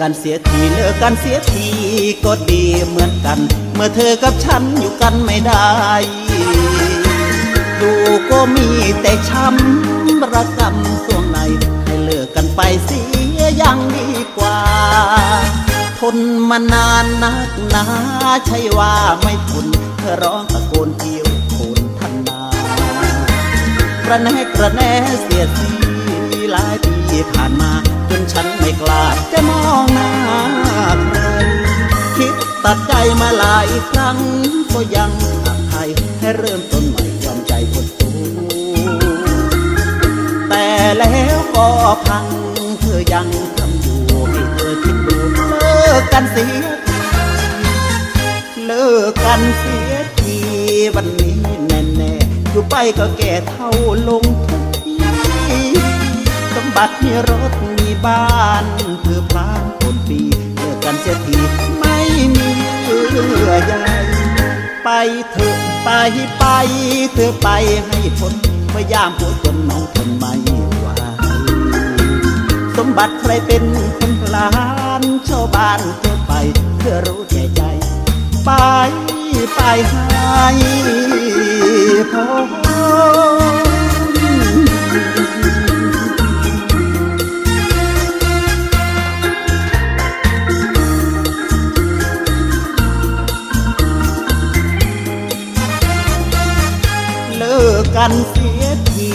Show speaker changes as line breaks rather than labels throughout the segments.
กันเสียทีเลิกกันเสียทีก็ดีเหมือนกัน เมื่อเธอกับฉันอยู่กันไม่ได้ดูก็มีแต่ช้ำระกำส่วงในให้เลิกกันไปเสียยังดีกว่า ทนมานานนักหนาใช่ว่าไม่ทนเธอร้องตะโกนเกี่ยวโคนทันนากระแนกกระแนเสียดสีหลายปีผ่านมา ฉันไม่กล้าจะมองหน้าใคร คิดตัดใจมาหลายครั้ง ก็ยังหักใครให้เริ่มต้นใหม่ยอมใจคนตูแต่แล้วก็พังเธอยังทำอยู่ให้เธอคิดดูเลิกกันเสียเลิกกันเสียทีวันนี้แน่แน่ๆอยู่ไปก็แก่เท่าลงทุกที บัติมีรถมีบ้านเพื่อพลางคนปีเลิกกันเสียทีไม่มีเยื่อใยไปเถอะไปไป เธอไปให้พ้นพยายามพูดจนน้องทนไม่ไหวสมบัติใครเป็นคนพลานชาวบ้านทั่วไปเพื่อรู้แก่ใจ ไปไปให้พอ กกันเสียที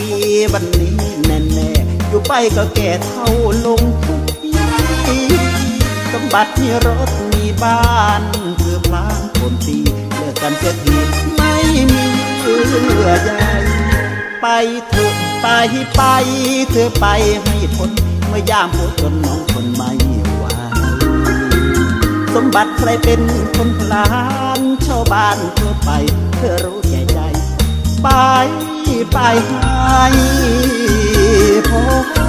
วันนี้แน่แน่ๆอยู่ไปก็แก่เท่าลงทุกทีสมบัติมีรถมีบ้านเพื่อพลางคนตีเลิกกันเสียทีไม่มีเยื่อใยไปเถอะไปไปเธอไปให้พ้นเมื่อยามปวดจนน้องทนไม่ไหวสมบัติใครเป็นคนพลานชาวบ้านทั่วไป เธอรู้แก่ ไปไปให้พอ